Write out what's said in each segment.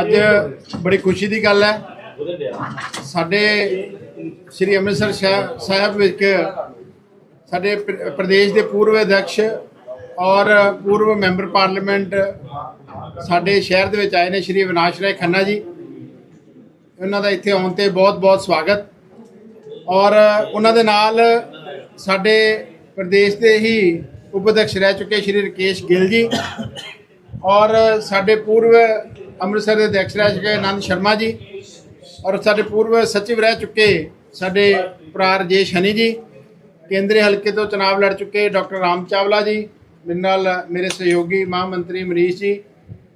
ਅੱਜ ਬੜੀ ਖੁਸ਼ੀ ਦੀ ਗੱਲ ਹੈ। ਸਾਡੇ ਸ੍ਰੀ ਅੰਮ੍ਰਿਤਸਰ ਸ਼ਹਿ- ਸਾਹਿਬ ਵਿੱਚ ਸਾਡੇ ਪ੍ਰਦੇਸ਼ ਦੇ ਪੂਰਵ ਅਧਿਕਸ਼ ਔਰ ਪੂਰਵ ਮੈਂਬਰ ਪਾਰਲੀਮੈਂਟ ਸਾਡੇ ਸ਼ਹਿਰ ਦੇ ਵਿੱਚ ਆਏ ਨੇ ਸ੍ਰੀ ਵਿਨਾਸ਼ ਰਾਏ ਖੰਨਾ ਜੀ। ਉਹਨਾਂ ਦਾ ਇੱਥੇ ਆਉਣ ਤੇ ਬਹੁਤ-ਬਹੁਤ ਸਵਾਗਤ। ਔਰ ਉਹਨਾਂ ਦੇ ਨਾਲ ਸਾਡੇ ਪ੍ਰਦੇਸ਼ ਦੇ ਹੀ ਉਪ ਅਧਿਕਸ਼ ਰਹਿ ਚੁੱਕੇ ਸ੍ਰੀ ਰਕੇਸ਼ ਗਿੱਲ ਜੀ। ਔਰ ਸਾਡੇ ਪੂਰਵ ਅੰਮ੍ਰਿਤਸਰ ਦੇ ਅਧਿਕਸ਼ ਰਹਿ ਚੁੱਕੇ ਆਨੰਦ ਸ਼ਰਮਾ ਜੀ ਔਰ ਸਾਡੇ ਪੂਰਵ ਸਚਿਵ ਰਹਿ ਚੁੱਕੇ ਸਾਡੇ ਭਰਾ ਰਜੇਸ਼ ਹਨੀ ਜੀ, ਕੇਂਦਰੀ ਹਲਕੇ ਤੋਂ ਚੁਣਾਵ ਲੜ ਚੁੱਕੇ ਡਾਕਟਰ ਰਾਮ ਚਾਵਲਾ ਜੀ, ਮੇਰੇ ਨਾਲ ਮੇਰੇ ਸਹਿਯੋਗੀ ਮਹਾਂ ਮੰਤਰੀ ਮਰੀਸ਼ ਜੀ,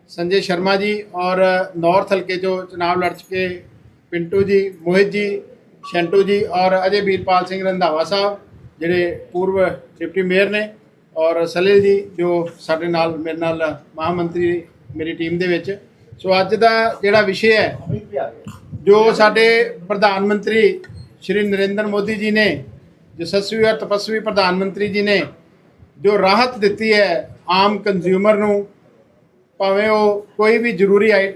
ਸੰਜੇ ਸ਼ਰਮਾ ਜੀ ਔਰ ਨਾਰਥ ਹਲਕੇ ਤੋਂ ਚੁਣਾਵ ਲੜ ਚੁੱਕੇ ਪਿੰਟੂ ਜੀ, ਮੋਹਿਤ ਜੀ, ਸ਼ੈਂਟੂ ਜੀ ਔਰ ਅਜੇ ਵੀਰਪਾਲ ਸਿੰਘ ਰੰਧਾਵਾ ਸਾਹਿਬ, ਜਿਹੜੇ ਪੂਰਵ ਡਿਪਟੀ ਮੇਅਰ ਨੇ ਔਰ ਸਲਿਲ ਜੀ ਜੋ ਸਾਡੇ ਨਾਲ ਮੇਰੇ ਨਾਲ ਮਹਾਂ ਮੰਤਰੀ ਮੇਰੀ ਟੀਮ ਦੇ ਵਿੱਚ ਸੋ ਅੱਜ ਦਾ ਜਿਹੜਾ ਵਿਸ਼ੇ ਹੈ, ਜੋ ਸਾਡੇ ਪ੍ਰਧਾਨ ਮੰਤਰੀ ਸ਼੍ਰੀ ਨਰਿੰਦਰ ਮੋਦੀ ਜੀ ਨੇ ਯਸ਼ਸਵੀ ਔਰ ਤਪਸਵੀ ਪ੍ਰਧਾਨ ਮੰਤਰੀ ਜੀ ਨੇ ਜੋ ਰਾਹਤ ਦਿੱਤੀ ਹੈ ਆਮ ਕੰਜ਼ਿਊਮਰ ਨੂੰ, ਭਾਵੇਂ ਉਹ ਕੋਈ ਵੀ ਜ਼ਰੂਰੀ ਆਈ-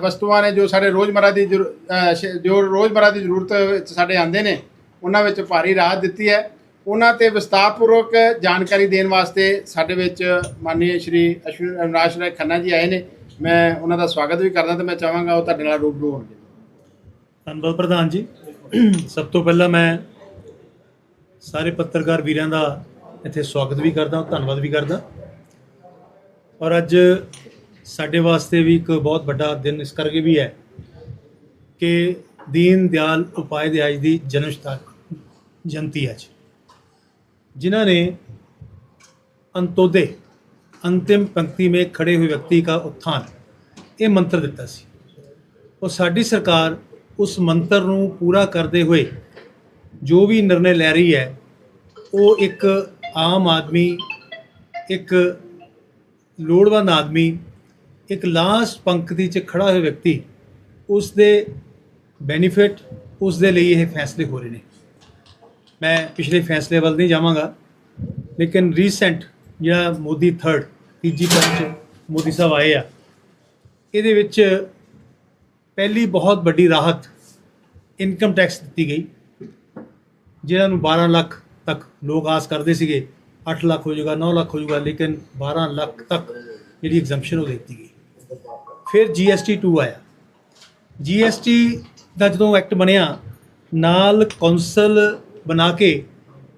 ਵਸਤੂਆਂ ਨੇ ਜੋ ਸਾਡੇ ਰੋਜ਼ਮਰਾ ਦੀ ਜ਼ਰੂ- ਜੋ ਰੋਜ਼ਮਰਾ ਦੀ ਜ਼ਰੂਰਤ ਵਿੱਚ ਸਾਡੇ ਆਉਂਦੇ ਨੇ, ਉਹਨਾਂ ਵਿੱਚ ਭਾਰੀ ਰਾਹਤ ਦਿੱਤੀ ਹੈ। ਉਹਨਾਂ ਤੇ ਵਿਸਤਾਰਪੂਰਵਕ ਜਾਣਕਾਰੀ ਦੇਣ ਵਾਸਤੇ ਸਾਡੇ ਵਿੱਚ ਮਾਨਨੀय ਸ਼੍ਰੀ ਅਸ਼ਵਨੀ ਅਵਿਨਾਸ਼ ਰਾਏ ਖੰਨਾ ਜੀ ਆਏ ਨੇ। ਮੈਂ ਉਹਨਾਂ ਦਾ ਸਵਾਗਤ ਵੀ ਕਰਦਾ ਤੇ ਮੈਂ ਚਾਹਾਂਗਾ ਉਹ ਤੁਹਾਡੇ ਨਾਲ ਰੂਬਰੂ ਹੋਣਗੇ ਧੰਨਵਾਦ ਪ੍ਰਧਾਨ ਜੀ। ਸਭ ਤੋਂ ਪਹਿਲਾਂ ਮੈਂ ਸਾਰੇ ਪੱਤਰਕਾਰ ਵੀਰਾਂ ਦਾ ਇੱਥੇ ਸਵਾਗਤ ਵੀ ਕਰਦਾ, ਧੰਨਵਾਦ ਵੀ ਕਰਦਾ। ਔਰ ਅੱਜ ਸਾਡੇ ਵਾਸਤੇ ਵੀ ਇੱਕ ਬਹੁਤ ਵੱਡਾ ਦਿਨ ਇਸ ਕਰਕੇ ਵੀ ਹੈ ਕਿ ਦੀਨ ਦਿਆਲ ਉਪਾਧਿਆਇ ਦੀ ਜਨਮ ਸ਼ਤਾਬਦੀ ਜਯੰਤੀ ਅੱਜ। ਜਿਨ੍ਹਾਂ ਨੇ ਅੰਤੋਦੇ ਅੰਤਿਮ ਪੰਕਤੀ ਮੇ ਖੜੇ ਹੋਏ ਵਿਅਕਤੀ ਦਾ ਉત્ਥਾਨ ਇਹ ਮੰਤਰ ਦਿੱਤਾ ਸੀ। ਉਹ ਸਾਡੀ ਸਰਕਾਰ ਉਸ ਮੰਤਰ ਨੂੰ ਪੂਰਾ ਕਰਦੇ ਹੋਏ ਜੋ ਵੀ ਨਿਰਣੇ ਲੈ ਰਹੀ ਹੈ, ਉਹ ਇੱਕ ਆਮ ਆਦਮੀ, ਇੱਕ ਲੋੜਵੰਦ ਆਦਮੀ, ਇੱਕ ਲਾਸਟ ਪੰਕਤੀ 'ਚ ਖੜਾ ਹੋਇਆ ਵਿਅਕਤੀ, ਉਸ ਦੇ ਬੈਨੀਫਿਟ ਉਸ ਦੇ ਲਈ ਇਹ ਫੈਸਲੇ ਹੋ ਰਹੇ ਨੇ। ਮੈਂ ਪਿਛਲੇ ਫੈਸਲੇ ਵੱਲ ਨਹੀਂ ਜਾਵਾਂਗਾ, ਲੇਕਿਨ ਰੀਸੈਂਟ ਜਿਹੜਾ ਮੋਦੀ ਥਰਡ ਤੀਜੀ ਟਰਮ 'ਚ ਮੋਦੀ ਸਾਹਿਬ ਆਏ ਆ। ਇਹਦੇ ਵਿੱਚ ਪਹਿਲੀ ਬਹੁਤ ਵੱਡੀ ਰਾਹਤ ਇਨਕਮ ਟੈਕਸ ਦਿੱਤੀ ਗਈ, ਜਿਹਨਾਂ ਨੂੰ 12 ਲੱਖ ਤੱਕ ਲੋਕ ਆਸ ਕਰਦੇ ਸੀਗੇ। 8 ਲੱਖ ਹੋ ਜਾਊਗਾ 9 ਲੱਖ ਹੋ ਜਾਊਗਾ, ਲੇਕਿਨ 12 ਲੱਖ ਤੱਕ ਜਿਹੜੀ ਐਗਜ਼ੈਂਪਸ਼ਨ ਉਹ ਦਿੱਤੀ ਗਈ। ਫਿਰ GST 2 ਆਇਆ। GST ਦਾ ਜਦੋਂ ਐਕਟ ਬਣਿਆ, ਨਾਲ ਕੌਂਸਲ ਬਣਾ ਕੇ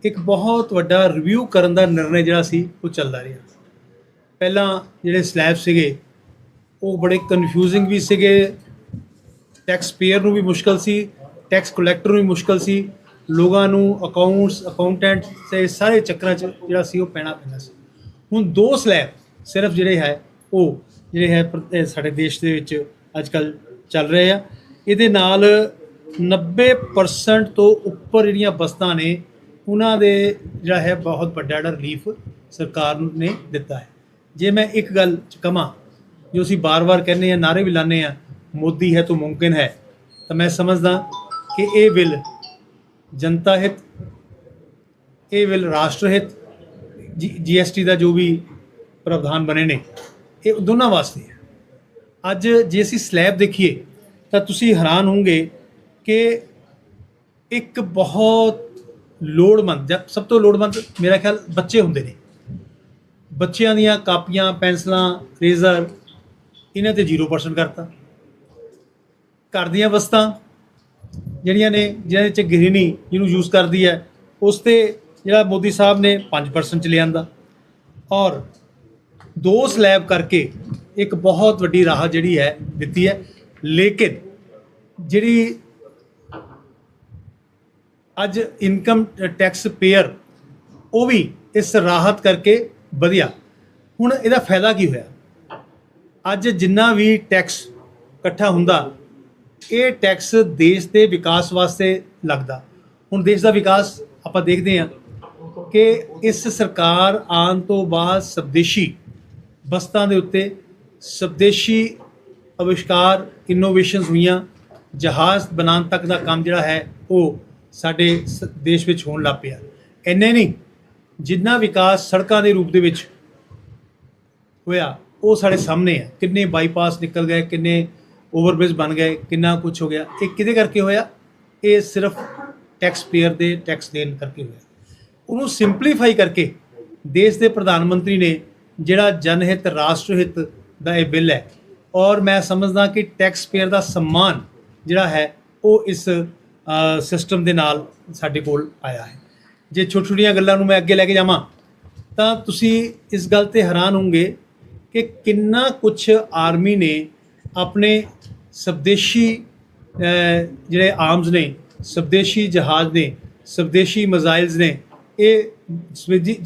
ਇੱਕ ਬਹੁਤ ਵੱਡਾ ਰਿਵਿਊ ਕਰਨ ਦਾ ਨਿਰਣੈ ਜਿਹੜਾ ਸੀ, ਉਹ ਚੱਲਦਾ ਰਿਹਾ। ਪਹਿਲਾਂ ਜਿਹੜੇ ਸਲੈਬ ਸੀਗੇ, ਉਹ ਬੜੇ ਕਨਫਿਊਜ਼ਿੰਗ ਵੀ ਸੀਗੇ। ਟੈਕਸ ਪੇਅਰ ਨੂੰ ਵੀ ਮੁਸ਼ਕਲ ਸੀ ਟੈਕਸ ਕਲੈਕਟਰ ਨੂੰ ਵੀ ਮੁਸ਼ਕਲ ਸੀ। ਲੋਕਾਂ ਨੂੰ ਅਕਾਊਂਟਸ ਅਕਾਊਂਟੈਂਟ ਤੇ ਸਾਰੇ ਚੱਕਰਾਂ 'ਚ ਜਿਹੜਾ ਸੀ, ਉਹ ਪੈਣਾ ਪੈਂਦਾ ਸੀ। ਹੁਣ ਦੋ ਸਲੈਬ ਸਿਰਫ ਜਿਹੜੇ ਹੈ, ਉਹ ਜਿਹੜੇ ਹੈ ਸਾਡੇ ਦੇਸ਼ ਦੇ ਵਿੱਚ ਅੱਜ ਕੱਲ ਚੱਲ ਰਹੇ ਆ। ਇਹਦੇ ਨਾਲ 90% ਤੋਂ ਉੱਪਰ ਜਿਹੜੀਆਂ ਬਸਤਾਂ ਨੇ, ਉਹਨਾਂ ਦੇ ਜਿਹੜਾ ਹੈ, ਬਹੁਤ ਵੱਡਾ ਜਿਹੜਾ ਰਿਲੀਫ ਸਰਕਾਰ ਨੇ ਦਿੱਤਾ ਹੈ। ਜੇ ਮੈਂ ਇੱਕ ਗੱਲ ਚ ਕਹਾਂ, ਜੋ ਅਸੀਂ ਬਾਰ-ਬਾਰ ਕਹਿੰਦੇ ਆ ਨਾਰੇ ਵੀ ਲਾਉਂਦੇ ਆ ਮੋਦੀ ਹੈ ਤਾਂ ਮੁਮਕਿਨ ਹੈ, ਤਾਂ ਮੈਂ ਸਮਝਦਾ ਕਿ ਇਹ ਬਿੱਲ ਜਨਤਾ ਹਿਤ, ਇਹ ਬਿੱਲ ਰਾਸ਼ਟਰ ਹਿਤ ਜੀਐਸਟੀ ਦਾ ਜੋ ਵੀ ਪ੍ਰਾਵਧਾਨ ਬਣੇ ਨੇ, ਇਹ ਦੋਨਾਂ ਵਾਸਤੇ ਹੈ। ਅੱਜ ਜੇ ਅਸੀਂ ਸਲੈਬ ਦੇਖੀਏ, ਤਾਂ ਤੁਸੀਂ ਹੈਰਾਨ ਹੋਵੋਗੇ ਕਿ ਇੱਕ ਬਹੁਤ ਲੋੜਵੰਦ, ਜਾਂ ਸਭ ਤੋਂ ਲੋੜਵੰਦ ਮੇਰਾ ਖਿਆਲ ਬੱਚੇ ਹੁੰਦੇ ਨੇ। ਬੱਚਿਆਂ ਦੀਆਂ ਕਾਪੀਆਂ, ਪੈਨਸਲਾਂ, ਰੇਜ਼ਰ, ਇਹਨਾਂ ਤੇ 0% ਕਰਤਾ। ਘਰ ਦੀਆਂ ਵਸਤਾਂ ਜਿਹੜੀਆਂ ਨੇ, ਜਿਹਨਾਂ ਚ ਗ੍ਰਹਿਣੀ ਜਿਹਨੂੰ ਯੂਜ਼ ਕਰਦੀ ਹੈ, ਉਸ ਤੇ ਜਿਹੜਾ ਮੋਦੀ ਸਾਹਿਬ ਨੇ 5% ਚ ਲਿਆਂਦਾ। ਔਰ ਦੋ ਸਲੈਬ ਕਰਕੇ ਇੱਕ ਬਹੁਤ ਵੱਡੀ ਰਾਹਤ ਜਿਹੜੀ ਹੈ, ਦਿੱਤੀ ਹੈ। ਲੇਕਿਨ ਜਿਹੜੀ ਅੱਜ ਇਨਕਮ ਟੈਕਸ ਪੇਅਰ ਉਹ ਵੀ ਇਸ ਰਾਹਤ ਕਰਕੇ ਵਧੀਆ। ਹੁਣ ਇਹਦਾ ਫਾਇਦਾ ਕੀ ਹੋਇਆ? ਅੱਜ ਜਿੰਨਾ ਵੀ ਟੈਕਸ ਇਕੱਠਾ ਹੁੰਦਾ, ਇਹ ਟੈਕਸ ਦੇਸ਼ ਦੇ ਵਿਕਾਸ ਵਾਸਤੇ ਲੱਗਦਾ। ਹੁਣ ਦੇਸ਼ ਦਾ ਵਿਕਾਸ ਆਪਾਂ ਦੇਖਦੇ ਹਾਂ ਕਿ ਇਸ ਸਰਕਾਰ ਆਉਣ ਤੋਂ ਬਾਅਦ ਸਵਦੇਸ਼ੀ ਬਸਤਾਂ ਦੇ ਉੱਤੇ ਸਵਦੇਸ਼ੀ ਅਵਿਸ਼ਕਾਰ ਇਨੋਵੇਸ਼ਨਸ ਹੋਈਆਂ, ਜਹਾਜ਼ ਬਣਾਉਣ ਤੱਕ ਦਾ ਕੰਮ ਜਿਹੜਾ ਹੈ ਉਹ ਸਾਡੇ ਸ- ਦੇਸ਼ ਵਿੱਚ ਹੋਣ ਲੱਗ ਪਿਆ। ਇੰਨੇ ਨਹੀਂ ਜਿੰਨਾ ਵਿਕਾਸ ਸੜਕਾਂ ਦੇ ਰੂਪ ਦੇ ਵਿੱਚ ਹੋਇਆ, ਉਹ ਸਾਡੇ ਸਾਹਮਣੇ ਹੈ। ਕਿੰਨੇ ਬਾਈਪਾਸ ਨਿਕਲ ਗਏ, ਕਿੰਨੇ ਓਵਰਬ੍ਰਿਜ ਬਣ ਗਏ, ਕਿੰਨਾ ਕੁਝ ਹੋ ਗਿਆ। ਇਹ ਕਿਹਦੇ ਕਰਕੇ ਹੋਇਆ? ਇਹ ਸਿਰਫ ਟੈਕਸ ਪੇਅਰ ਦੇ ਟੈਕਸ ਦੇਣ ਕਰਕੇ ਹੋਇਆ। ਉਹਨੂੰ ਸਿੰਪਲੀਫਾਈ ਕਰਕੇ ਦੇਸ਼ ਦੇ ਪ੍ਰਧਾਨ ਮੰਤਰੀ ਨੇ ਜਿਹੜਾ ਜਨਹਿਤ ਰਾਸ਼ਟਰ ਹਿੱਤ ਦਾ ਇਹ ਬਿੱਲ ਹੈ, ਔਰ ਮੈਂ ਸਮਝਦਾ ਕਿ ਟੈਕਸ ਪੇਅਰ ਦਾ ਸਨਮਾਨ ਜਿਹੜਾ ਹੈ, ਉਹ ਇਸ ਸਿਸਟਮ ਦੇ ਨਾਲ ਸਾਡੇ ਕੋਲ ਆਇਆ ਹੈ। ਜੇ ਛੋਟੀ ਛੋਟੀਆਂ ਗੱਲਾਂ ਨੂੰ ਮੈਂ ਅੱਗੇ ਲੈ ਕੇ ਜਾਵਾਂ, ਤਾਂ ਤੁਸੀਂ ਇਸ ਗੱਲ ਤੇ ਹੈਰਾਨ ਹੋਵੋਗੇ ਕਿ ਕਿੰਨਾ ਕੁਝ ਆਰਮੀ ਨੇ ਆਪਣੇ ਸਵਦੇਸ਼ੀ ਜਿਹੜੇ ਆਰਮਸ ਨੇ, ਸਵਦੇਸ਼ੀ ਜਹਾਜ਼ ਨੇ, ਸਵਦੇਸ਼ੀ ਮਿਜ਼ਾਈਲਸ ਨੇ, ਇਹ ਸਮੁੰਦਰੀ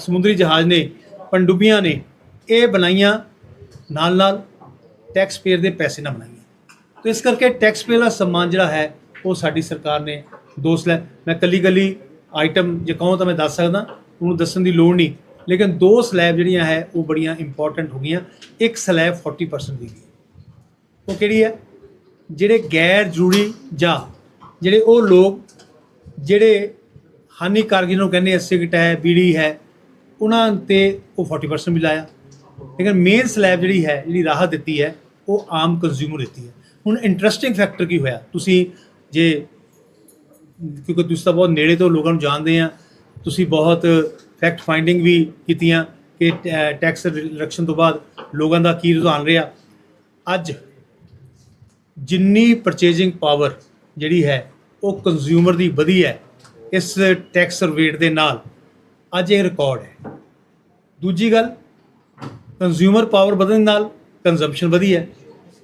ਸਮੁੰਦਰੀ ਜਹਾਜ਼ ਨੇ, ਪਣਡੁੱਬੀਆਂ ਨੇ, ਇਹ ਬਣਾਈਆਂ ਨਾਲ ਨਾਲ ਟੈਕਸ ਪੇਅਰ ਦੇ ਪੈਸੇ ਨਾਲ ਬਣਾਈਆਂ ਤੋ ਇਸ ਕਰਕੇ ਟੈਕਸ ਪੇਅਰ ਦਾ ਸਨਮਾਨ ਜਿਹੜਾ ਹੈ, ਉਹ ਸਾਡੀ ਸਰਕਾਰ ਨੇ ਦੋਸ਼ ਲੈ ਮੈਂ ਕੱਲੀ ਕੱਲੀ ਆਈਟਮ ਜੇ ਕਹੋ ਤਾਂ ਮੈਂ ਦੱਸ ਸਕਦਾ, ਉਹਨੂੰ ਦੱਸਣ ਦੀ ਲੋੜ ਨਹੀਂ। ਲੇਕਿਨ ਦੋ ਸਲੈਬ ਜਿਹੜੀਆਂ ਹੈ, ਉਹ ਬੜੀਆਂ ਇੰਪੋਰਟੈਂਟ ਹੋ ਗਈਆਂ। ਇੱਕ ਸਲੈਬ 40% ਦੀ ਗਈ। ਉਹ ਕਿਹੜੀ ਹੈ? ਜਿਹੜੇ ਗੈਰ ਜ਼ਰੂਰੀ ਜਾਂ ਜਿਹੜੇ ਉਹ ਲੋਕ, ਜਿਹੜੇ ਹਾਨੀਕਾਰਕ ਜਿਹਨੂੰ ਕਹਿੰਦੇ ਆ, ਸਿਗਰਟ ਹੈ, ਬੀੜੀ ਹੈ, ਉਹਨਾਂ ਤੇ ਉਹ 40% ਵੀ ਲਾਇਆ। ਲੇਕਿਨ ਮੇਨ ਸਲੈਬ ਜਿਹੜੀ ਹੈ, ਜਿਹੜੀ ਰਾਹਤ ਦਿੱਤੀ ਹੈ, ਉਹ ਆਮ ਕੰਜ਼ਿਊਮਰ ਦਿੱਤੀ ਹੈ। ਹੁਣ ਇੰਟਰਸਟਿੰਗ ਫੈਕਟਰ ਕੀ ਹੋਇਆ? ਤੁਸੀਂ ਜੇ ਕਿਉਂਕਿ ਤੁਸੀਂ ਤਾਂ ਬਹੁਤ ਨੇੜੇ ਤੋਂ ਲੋਕਾਂ ਨੂੰ ਜਾਣਦੇ ਆ। ਤੁਸੀਂ ਬਹੁਤ ਫੈਕਟ ਫਾਈਂਡਿੰਗ ਵੀ ਕੀਤੀਆਂ ਕਿ ਟੈਕਸ ਰਿਡਕਸ਼ਨ ਤੋਂ ਬਾਅਦ ਲੋਕਾਂ ਦਾ ਕੀ ਰੁਝਾਨ ਰਿਹਾ। ਅੱਜ ਜਿੰਨੀ ਪਰਚੇਜ਼ਿੰਗ ਪਾਵਰ ਜਿਹੜੀ ਹੈ, ਉਹ ਕੰਜ਼ਿਊਮਰ ਦੀ ਵਧੀ ਹੈ, ਇਸ ਟੈਕਸ ਰੇਟ ਦੇ ਨਾਲ ਅੱਜ ਇਹ ਰਿਕਾਰਡ ਹੈ। ਦੂਜੀ ਗੱਲ ਕੰਜ਼ਿਊਮਰ ਪਾਵਰ ਵਧਣ ਨਾਲ ਕੰਜ਼ੰਪਸ਼ਨ ਵਧੀ ਹੈ।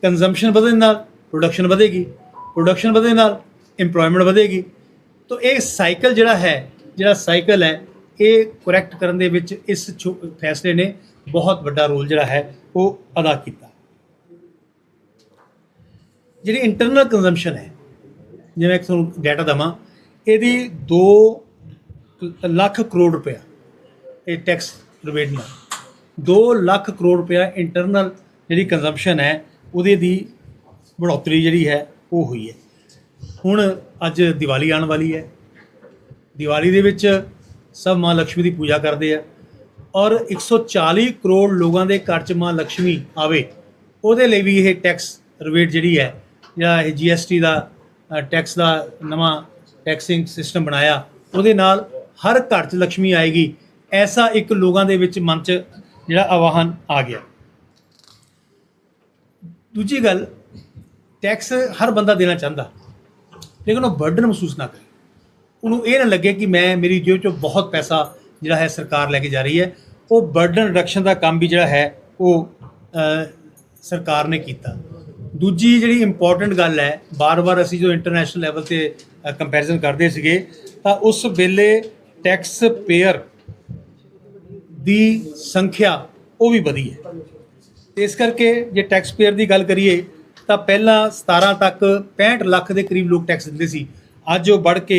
ਕੰਜ਼ੰਪਸ਼ਨ ਵਧਣ ਨਾਲ ਪ੍ਰੋਡਕਸ਼ਨ ਵਧੇਗੀ। ਪ੍ਰੋਡਕਸ਼ਨ ਵਧਣ ਨਾਲ EMPLOYMENT ਵਧੇਗੀ। ਤਾਂ ਇਹ ਸਾਈਕਲ ਜਿਹੜਾ ਹੈ, ਜਿਹੜਾ ਸਾਈਕਲ ਹੈ, ਇਹ ਕਰੈਕਟ ਕਰਨ ਦੇ ਵਿੱਚ ਇਸ ਛੋ- ਫੈਸਲੇ ਨੇ ਬਹੁਤ ਵੱਡਾ ਰੋਲ ਜਿਹੜਾ ਹੈ, ਉਹ ਅਦਾ ਕੀਤਾ। ਜਿਹੜੀ ਇੰਟਰਨਲ ਕੰਜ਼ੰਪਸ਼ਨ ਹੈ, ਜਿਵੇਂ ਇੱਕ ਤੁਹਾਨੂੰ ਡਾਟਾ ਦਵਾਂ, ਇਹਦੀ 2 ਲੱਖ ਕਰੋੜ ਰੁਪਇਆ ਇਹ ਟੈਕਸ ਰਿਬੇਟ ਨਾਲ। 2 ਲੱਖ ਕਰੋੜ ਰੁਪਇਆ ਇੰਟਰਨਲ ਜਿਹੜੀ ਕੰਜ਼ੰਪਸ਼ਨ ਹੈ, ਉਹਦੇ ਦੀ ਬੜੋਤਰੀ ਜਿਹੜੀ ਹੈ, ਉਹ ਹੋਈ ਹੈ। ਹੁਣ ਅੱਜ ਦੀਵਾਲੀ ਆਉਣ ਵਾਲੀ ਹੈ। ਦੀਵਾਲੀ ਦੇ ਵਿੱਚ ਸਭ ਮਾਂ ਲక్ష్ਮੀ ਦੀ ਪੂਜਾ ਕਰਦੇ ਆ ਔਰ 140 ਕਰੋੜ ਲੋਕਾਂ ਦੇ ਘਰ 'ਚ ਮਾਂ ਲక్ష్ਮੀ ਆਵੇ, ਉਹਦੇ ਲਈ ਵੀ ਇਹ ਟੈਕਸ ਰਿਬੇਟ ਜਿਹੜੀ ਹੈ, ਜਾਂ ਇਹ ਜੀਐਸਟੀ ਦਾ ਟੈਕਸ ਦਾ ਨਵਾਂ ਟੈਕਸਿੰਗ ਸਿਸਟਮ ਬਣਾਇਆ, ਉਹਦੇ ਨਾਲ ਹਰ ਘਰ 'ਚ ਲక్ష్ਮੀ ਆਏਗੀ, ਐਸਾ ਇੱਕ ਲੋਕਾਂ ਦੇ ਵਿੱਚ ਮਨ 'ਚ ਜਿਹੜਾ ਆਵਾਹਨ ਆ ਗਿਆ। ਦੂਜੀ ਗੱਲ ਟੈਕਸ ਹਰ ਬੰਦਾ ਦੇਣਾ ਚਾਹੁੰਦਾ। ਲੇਕਿਨ ਉਹ ਬਰਡਨ ਮਹਿਸੂਸ ਨਾ ਕਰੇ। ਉਹਨੂੰ ਇਹ ਨਾ ਲੱਗੇ ਕਿ ਮੈਂ, ਮੇਰੀ ਜੇਬ ਚੋਂ ਬਹੁਤ ਪੈਸਾ ਜਿਹੜਾ ਹੈ ਸਰਕਾਰ ਲੈ ਕੇ ਜਾ ਰਹੀ ਹੈ। ਉਹ ਬਰਡਨ ਰਿਡਕਸ਼ਨ ਦਾ ਕੰਮ ਵੀ ਜਿਹੜਾ ਹੈ, ਉਹ ਸਰਕਾਰ ਨੇ ਕੀਤਾ। ਦੂਜੀ ਜਿਹੜੀ ਇੰਪੋਰਟੈਂਟ ਗੱਲ ਹੈ, ਬਾਰ-ਬਾਰ ਅਸੀਂ ਜੋ ਇੰਟਰਨੈਸ਼ਨਲ ਲੈਵਲ ਤੇ ਕੰਪੈਰੀਜ਼ਨ ਕਰਦੇ ਸੀਗੇ, ਤਾਂ ਉਸ ਵੇਲੇ ਟੈਕਸ ਪੇਅਰ ਦੀ ਸੰਖਿਆ ਉਹ ਵੀ ਵਧੀ ਹੈ। ਇਸ ਕਰਕੇ ਜੇ ਟੈਕਸ ਪੇਅਰ ਦੀ ਗੱਲ ਕਰੀਏ ਤਾਂ ਪਹਿਲਾਂ 17 ਤੱਕ 65 ਲੱਖ ਦੇ ਕਰੀਬ ਲੋਕ ਟੈਕਸ ਦਿੰਦੇ ਸੀ। ਅੱਜ ਉਹ ਵੱਧ ਕੇ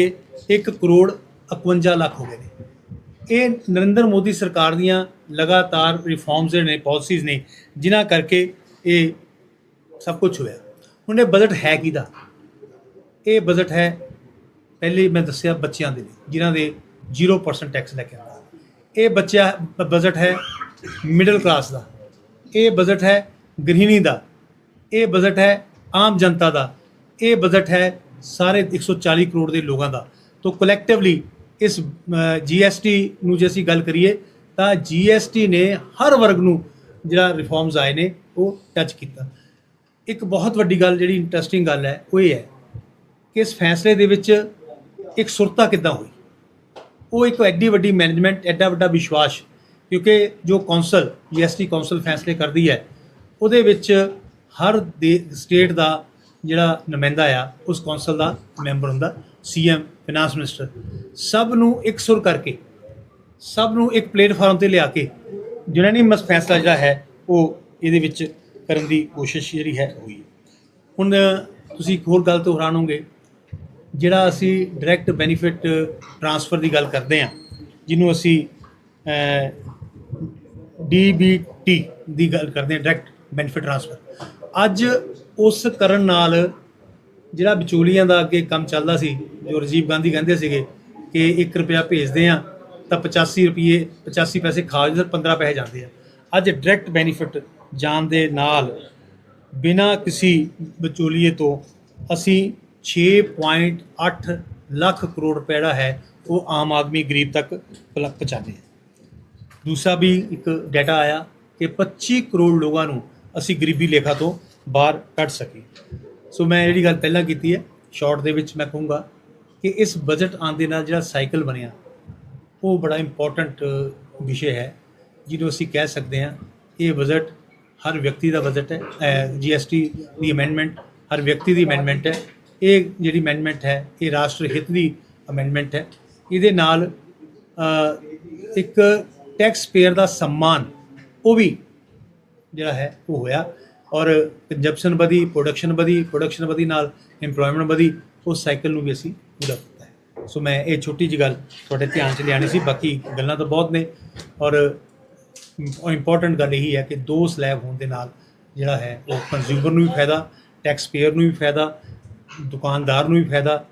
1 ਕਰੋੜ 51 ਲੱਖ ਹੋ ਗਏ ਨੇ। ਇਹ ਨਰਿੰਦਰ ਮੋਦੀ ਸਰਕਾਰ ਦੀਆਂ ਲਗਾਤਾਰ ਰਿਫਾਰਮਸ ਨੇ ਪਾਲਿਸੀਜ਼ ਨੇ, ਜਿਨ੍ਹਾਂ ਕਰਕੇ ਇਹ ਸਭ ਕੁਝ ਹੋਇਆ। ਹੁਣ ਇਹ ਬਜਟ ਹੈ ਕਿਹਦਾ? ਇਹ ਬਜਟ ਹੈ, ਪਹਿਲੇ ਮੈਂ ਦੱਸਿਆ ਬੱਚਿਆਂ ਦੇ ਲਈ, ਜਿਨ੍ਹਾਂ ਦੇ 0% ਟੈਕਸ ਲੈ ਕੇ ਆਉਂਦਾ। ਇਹ ਬੱਚਾ ਬਜਟ ਹੈ ਮਿਡਲ ਕਲਾਸ ਦਾ। ਇਹ ਬਜਟ ਹੈ ਗ੍ਰਹਿਣੀ ਦਾ। ਇਹ ਬਜਟ ਹੈ ਆਮ ਜਨਤਾ ਦਾ। ਇਹ ਬਜਟ ਹੈ ਸਾਰੇ 140 ਕਰੋੜ ਦੇ ਲੋਕਾਂ ਦਾ। ਤੋਂ ਕਲੈਕਟਿਵਲੀ ਇਸ ਜੀਐਸਟੀ ਨੂੰ ਜੇ ਅਸੀਂ ਗੱਲ ਕਰੀਏ, ਤਾਂ ਜੀਐਸਟੀ ਨੇ ਹਰ ਵਰਗ ਨੂੰ ਜਿਹੜਾ ਰਿਫਾਰਮਸ ਆਏ ਨੇ, ਉਹ ਟੱਚ ਕੀਤਾ। ਇੱਕ ਬਹੁਤ ਵੱਡੀ ਗੱਲ ਜਿਹੜੀ ਇੰਟਰਸਟਿੰਗ ਗੱਲ ਹੈ, ਉਹ ਇਹ ਹੈ ਕਿ ਇਸ ਫੈਸਲੇ ਦੇ ਵਿੱਚ ਇੱਕ ਸੁਰਤਾ ਕਿੱਦਾਂ ਹੋਈ? ਉਹ ਇੱਕ ਐਡੀ ਵੱਡੀ ਮੈਨੇਜਮੈਂਟ ਐਡਾ ਵੱਡਾ ਵਿਸ਼ਵਾਸ, ਕਿਉਂਕਿ ਜੋ ਕੌਂਸਲ ਜੀਐਸਟੀ ਕੌਂਸਲ ਫੈਸਲੇ ਕਰਦੀ ਹੈ, ਉਹਦੇ ਵਿੱਚ ਹਰ ਦੇ ਸਟੇਟ ਦਾ ਜਿਹੜਾ ਨੁਮਾਇੰਦਾ ਆ, ਉਸ ਕੌਂਸਲ ਦਾ ਮੈਂਬਰ ਹੁੰਦਾ ਸੀਐਮ ਫਾਈਨਾਂਸ ਮਿਨਿਸਟਰ ਸਭ ਨੂੰ ਇੱਕ ਸੁਰ ਕਰਕੇ, ਸਭ ਨੂੰ ਇੱਕ ਪਲੇਟਫਾਰਮ ਤੇ ਲਿਆ ਕੇ ਯੂਨੈਨਿਮਸ ਫੈਸਲਾ ਜਿਹੜਾ ਹੈ, ਉਹ ਇਹਦੇ ਵਿੱਚ ਕਰਨ ਦੀ ਕੋਸ਼ਿਸ਼ ਜਿਹੜੀ ਹੈ, ਹੋਈ ਹੁਣ ਤੁਸੀਂ ਇੱਕ ਹੋਰ ਗੱਲ ਤੋਂ ਹੈਰਾਨ ਹੋਗੇ ਜਿਹੜਾ ਅਸੀਂ ਡਾਇਰੈਕਟ ਬੈਨੀਫਿਟ ਟ੍ਰਾਂਸਫਰ ਦੀ ਗੱਲ ਕਰਦੇ ਹਾਂ, ਜਿਹਨੂੰ ਅਸੀਂ ਡੀਬੀਟੀ ਦੀ ਗੱਲ ਕਰਦੇ ਹਾਂ ਡਾਇਰੈਕਟ ਬੈਨੀਫਿਟ ਟ੍ਰਾਂਸਫਰ ਅੱਜ ਉਸ ਕਰਨ ਨਾਲ ਜਿਹੜਾ ਵਿਚੋਲੀਆਂ ਦਾ ਅੱਗੇ ਕੰਮ ਚੱਲਦਾ ਸੀ, ਜੋ ਰਾਜੀਵ ਗਾਂਧੀ ਕਹਿੰਦੇ ਸੀਗੇ ਕਿ 1 ਰੁਪਿਆ ਭੇਜਦੇ ਆ ਤਾਂ 85 ਰੁਪਏ 85 ਪੈਸੇ ਖਾ ਜਾਂਦੇ 15 ਪੈਸੇ ਜਾਂਦੇ ਆ। ਅੱਜ ਡਾਇਰੈਕਟ ਬੈਨੀਫਿਟ ਜਾਣ ਦੇ ਨਾਲ ਬਿਨਾਂ ਕਿਸੇ ਵਿਚੋਲੀਏ ਤੋਂ ਅਸੀਂ 6.8 ਲੱਖ ਕਰੋੜ ਰੁਪਏ ਜਿਹੜਾ ਹੈ, ਉਹ ਆਮ ਆਦਮੀ ਗਰੀਬ ਤੱਕ ਪਲ- ਪਹੁੰਚਾਉਂਦੇ ਹਾਂ ਦੂਸਰਾ ਵੀ ਇੱਕ ਡਾਟਾ ਆਇਆ ਕਿ 25 ਕਰੋੜ ਲੋਕਾਂ ਨੂੰ ਅਸੀਂ ਗਰੀਬੀ ਲੇਖਾ ਤੋਂ ਬਾਹਰ ਕੱਢ ਸਕੀ ਸੋ ਮੈਂ ਜਿਹੜੀ ਗੱਲ ਪਹਿਲਾਂ ਕੀਤੀ ਹੈ ਸ਼ਾਰਟ ਦੇ ਵਿੱਚ ਮੈਂ ਕਹੂੰਗਾ ਕਿ ਇਸ ਬਜਟ ਆਂਦੇ ਨਾਲ ਜਿਹੜਾ ਸਾਈਕਲ ਬਣਿਆ, ਉਹ ਬੜਾ ਇੰਪੋਰਟੈਂਟ ਵਿਸ਼ੇ ਹੈ, ਜਿਹਨੂੰ ਅਸੀਂ ਕਹਿ ਸਕਦੇ ਹਾਂ ਇਹ ਬਜਟ ਹਰ ਵਿਅਕਤੀ ਦਾ ਬਜਟ ਹੈ ਜੀਐਸਟੀ ਦੀ ਅਮੈਂਡਮੈਂਟ ਹਰ ਵਿਅਕਤੀ ਦੀ ਅਮੈਂਡਮੈਂਟ ਹੈ। ਇਹ ਜਿਹੜੀ ਅਮੈਂਡਮੈਂਟ ਹੈ, ਇਹ ਰਾਸ਼ਟਰ ਹਿੱਤ ਦੀ ਅਮੈਂਡਮੈਂਟ ਹੈ। ਇਹਦੇ ਨਾਲ ਇੱਕ ਟੈਕਸ ਪੇਅਰ ਦਾ ਸਨਮਾਨ, ਉਹ ਵੀ ਜਿਹੜਾ ਹੈ, ਉਹ ਹੋਇਆ। ਔਰ ਕੰਜਪਸ਼ਨ ਵਧੀ ਪ੍ਰੋਡਕਸ਼ਨ ਵਧੀ ਪ੍ਰੋਡਕਸ਼ਨ ਵਧੀ ਨਾਲ EMPLOYMENT ਵਧੀ, ਉਸ ਸਾਈਕਲ ਨੂੰ ਵੀ ਅਸੀਂ ਪੂਰਾ ਕੀਤਾ ਹੈ। ਸੋ ਮੈਂ ਇਹ ਛੋਟੀ ਜਿਹੀ ਗੱਲ ਤੁਹਾਡੇ ਧਿਆਨ 'ਚ ਲਿਆਣੀ ਸੀ, ਬਾਕੀ ਗੱਲਾਂ ਤਾਂ ਬਹੁਤ ਨੇ। ਔਰ ਇੰਪੋਰਟੈਂਟ ਗੱਲ ਇਹੀ ਹੈ ਕਿ ਦੋ ਸਲੈਬ ਹੋਣ ਦੇ ਨਾਲ ਜਿਹੜਾ ਹੈ, ਉਹ ਕੰਜ਼ਿਊਮਰ ਨੂੰ ਵੀ ਫਾਇਦਾ ਟੈਕਸ ਪੇਅਰ ਨੂੰ ਵੀ ਫਾਇਦਾ, ਦੁਕਾਨਦਾਰ ਨੂੰ ਵੀ ਫਾਇਦਾ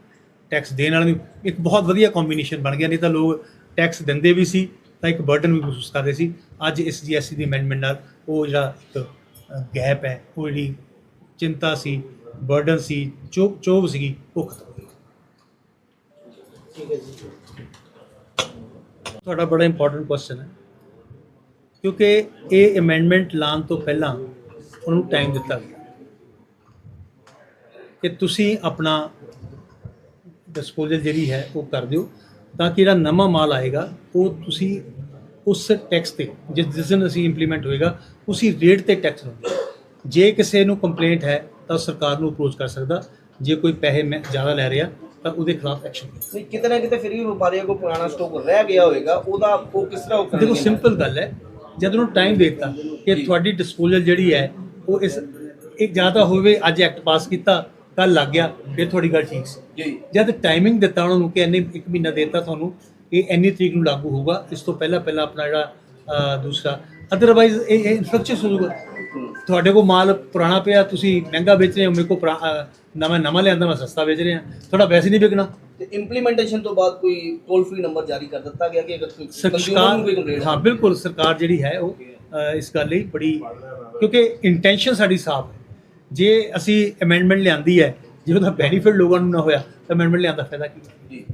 ਟੈਕਸ ਦੇਣ ਵਾਲੇ ਨੂੰ ਇੱਕ ਬਹੁਤ ਵਧੀਆ ਕੰਬੀਨੇਸ਼ਨ ਬਣ ਗਿਆ, ਨਹੀਂ ਤਾਂ ਲੋਕ ਟੈਕਸ ਦਿੰਦੇ ਵੀ ਸੀ, ਤਾਂ ਇੱਕ ਬਰਡਨ ਵੀ ਮਹਿਸੂਸ ਕਰਦੇ ਸੀ। ਅੱਜ ਇਸ ਜੀਐਸਟੀ ਦੀ ਅਮੈਂਡਮੈਂਟ ਨਾਲ ਉਹ ਜਿਹੜਾ ਇੱਕ ਗੈਪ ਹੈ ਉਹ ਜਿਹੜੀ ਚਿੰਤਾ ਸੀ ਬਰਡਨ ਸੀ ਚੋਬ ਚੋਬ ਸੀਗੀ ਉਹ ਖਤਮ ਹੋ ਗਈ। ਤੁਹਾਡਾ ਬੜਾ ਇੰਪੋਰਟੈਂਟ ਕੁਐਸਚਨ ਹੈ। ਕਿਉਂਕਿ ਇਹ ਅਮੈਂਡਮੈਂਟ ਲਾਉਣ ਤੋਂ ਪਹਿਲਾਂ ਉਹਨੂੰ ਟਾਈਮ ਦਿੱਤਾ ਗਿਆ। ਕਿ ਤੁਸੀਂ ਆਪਣਾ ਡਿਸਪੋਜ਼ਲ ਜਿਹੜੀ ਹੈ ਉਹ ਕਰ ਦਿਓ ਤਾਂ ਕਿ ਜਿਹੜਾ ਨਵਾਂ ਮਾਲ ਆਏਗਾ ਉਹ ਤੁਸੀਂ ਉਸ ਟੈਕਸ ਤੇ ਜਿਸ ਜਿਸ ਦਿਨ ਅਸੀਂ ਇੰਪਲੀਮੈਂਟ ਹੋਏਗਾ ਉਸੇ ਰੇਟ ਤੇ ਟੈਕਸ ਲਓਗੇ ਜੇ ਕਿਸੇ ਨੂੰ ਕੰਪਲੇਂਟ ਹੈ ਤਾਂ ਸਰਕਾਰ ਨੂੰ ਅਪਰੋਚ ਕਰ ਸਕਦਾ। ਜੇ ਕੋਈ ਪੈਸੇ ਮੈਂ ਜ਼ਿਆਦਾ ਲੈ ਰਿਹਾ ਤਾਂ ਉਹਦੇ ਖਿਲਾਫ ਐਕਸ਼ਨ ਨਹੀਂ ਕਿਤੇ ਨਾ ਕਿਤੇ ਫਿਰ ਵੀ ਵਪਾਰੀਆਂ ਕੋਲ ਪੁਰਾਣਾ ਸਟਾਕ ਰਹਿ ਗਿਆ ਹੋਵੇਗਾ ਉਹਦਾ ਉਹ ਕਿਸ ਤਰ੍ਹਾਂ ਉਹ ਦੇਖੋ? ਸਿੰਪਲ ਗੱਲ ਹੈ ਜਦ ਉਹਨੂੰ ਟਾਈਮ ਦਿੱਤਾ ਕਿ। ਤੁਹਾਡੀ ਡਿਸਪੋਜ਼ਲ ਜਿਹੜੀ ਹੈ ਉਹ ਇਸ ਇੱਕ ਜ਼ਿਆਦਾ ਹੋਵੇ ਅੱਜ ਐਕਟ ਪਾਸ ਕੀਤਾ ਕੱਲ ਲੱਗ ਗਿਆ ਫਿਰ ਤੁਹਾਡੀ ਗੱਲ ਠੀਕ ਸੀ। ਜੀ। ਜਦ ਟਾਈਮਿੰਗ ਦਿੱਤਾ ਉਹਨਾਂ ਨੂੰ ਕਿ ਇੰਨੇ ਇੱਕ ਮਹੀਨਾ ਦਿੱਤਾ ਤੁਹਾਨੂੰ ਇਹ ਇੰਨੀ ਤਰੀਕ ਨੂੰ ਲਾਗੂ ਹੋਊਗਾ ਇਸ ਤੋਂ ਪਹਿਲਾਂ ਪਹਿਲਾਂ ਆਪਣਾ ਜਿਹੜਾ ਦੂਸਰਾ। ਅਦਰਵਾਈਜ਼ ਇਹ ਇਨਫਰਸਟ੍ਰਕਚਰ ਹੋਊਗਾ। ਹੂੰ। ਤੁਹਾਡੇ ਕੋਲ ਮਾਲ ਪੁਰਾਣਾ ਪਿਆ ਤੁਸੀਂ ਮਹਿੰਗਾ ਵੇਚ ਰਹੇ ਹੋ ਮੇਰੇ ਅਹ, ਨਵਾਂ ਨਵਾਂ ਲਿਆਂਦਾ ਮੈਂ ਸਸਤਾ ਵੇਚ ਰਿਹਾ। ਥੋੜਾ ਵੈਸੇ ਨਹੀਂ ਵਿਕਣਾ। ਤੇ ਇੰਪਲੀਮੈਂਟੇਸ਼ਨ ਤੋਂ ਬਾਅਦ ਕੋਈ ਟੋਲ ਫ੍ਰੀ ਨੰਬਰ ਜਾਰੀ ਕਰ ਦਿੱਤਾ ਗਿਆ ਕਿ ਅਗਰ ਸਰਕਾਰ ਹਾਂ? ਬਿਲਕੁਲ ਸਰਕਾਰ ਜਿਹੜੀ ਹੈ ਉਹ ਇਸ ਗੱਲ ਲਈ ਬੜੀ ਕਿਉਂਕਿ ਇੰਟੈਂਸ਼ਨ ਸਾਡੀ ਸਾਫ਼ ਹੈ। ਜੇ ਅਸੀਂ ਅਮੈਂਡਮੈਂਟ ਲਿਆਂਦੀ ਹੈ ਜੇ ਉਹਦਾ ਬੈਨੀਫਿਟ ਲੋਕਾਂ ਨੂੰ ਨਾ ਹੋਇਆ ਤਾਂ ਅਮੈਂਡਮੈਂਟ ਲਿਆਂਦਾ ਫਾਇਦਾ ਕੀ? ਜੀ।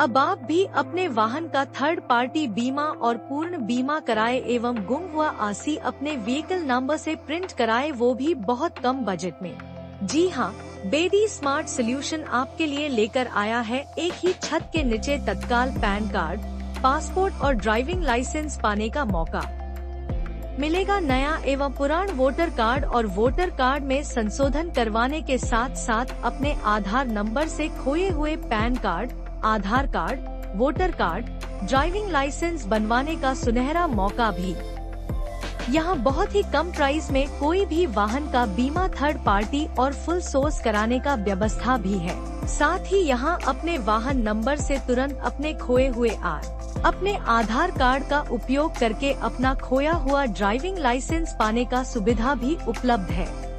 अब आप भी अपने वाहन का थर्ड पार्टी बीमा और पूर्ण बीमा कराए एवं गुम हुआ आसी अपने व्हीकल नंबर से प्रिंट कराए, वो भी बहुत कम बजट में। जी हाँ बेदी स्मार्ट सोल्यूशन आपके लिए लेकर आया है एक ही छत के नीचे तत्काल पैन कार्ड पासपोर्ट और ड्राइविंग लाइसेंस पाने का मौका। मिलेगा नया एवं पुरान वोटर कार्ड और वोटर कार्ड में संशोधन करवाने के साथ साथ अपने आधार नंबर से खोए हुए PAN card Aadhaar card, voter card, driving licence बनवाने का सुनहरा मौका भी। यहाँ बहुत ही कम प्राइस में कोई भी वाहन का बीमा थर्ड पार्टी और फुल सोर्स कराने का व्यवस्था भी है। साथ ही यहाँ अपने वाहन नंबर से तुरंत अपने खोए हुए आर, अपने आधार कार्ड का उपयोग करके अपना खोया हुआ ड्राइविंग लाइसेंस पाने का सुविधा भी उपलब्ध है।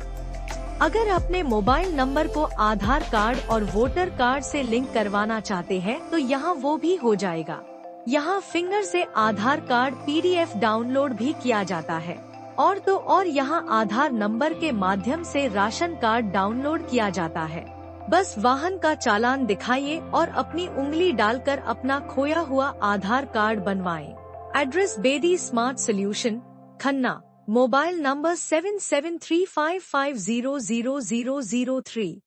अगर अपने मोबाइल नंबर को आधार कार्ड और वोटर कार्ड से लिंक करवाना चाहते हैं तो यहाँ वो भी हो जाएगा। यहाँ फिंगर से आधार कार्ड पीडीएफ डाउनलोड भी किया जाता है। और तो और यहाँ आधार नंबर के माध्यम से राशन कार्ड डाउनलोड किया जाता है। बस वाहन का चालान दिखाइए और अपनी उंगली डालकर अपना खोया हुआ आधार कार्ड बनवाएँ। Address Bedi smart solution, Khanna. Mobile number 7735500003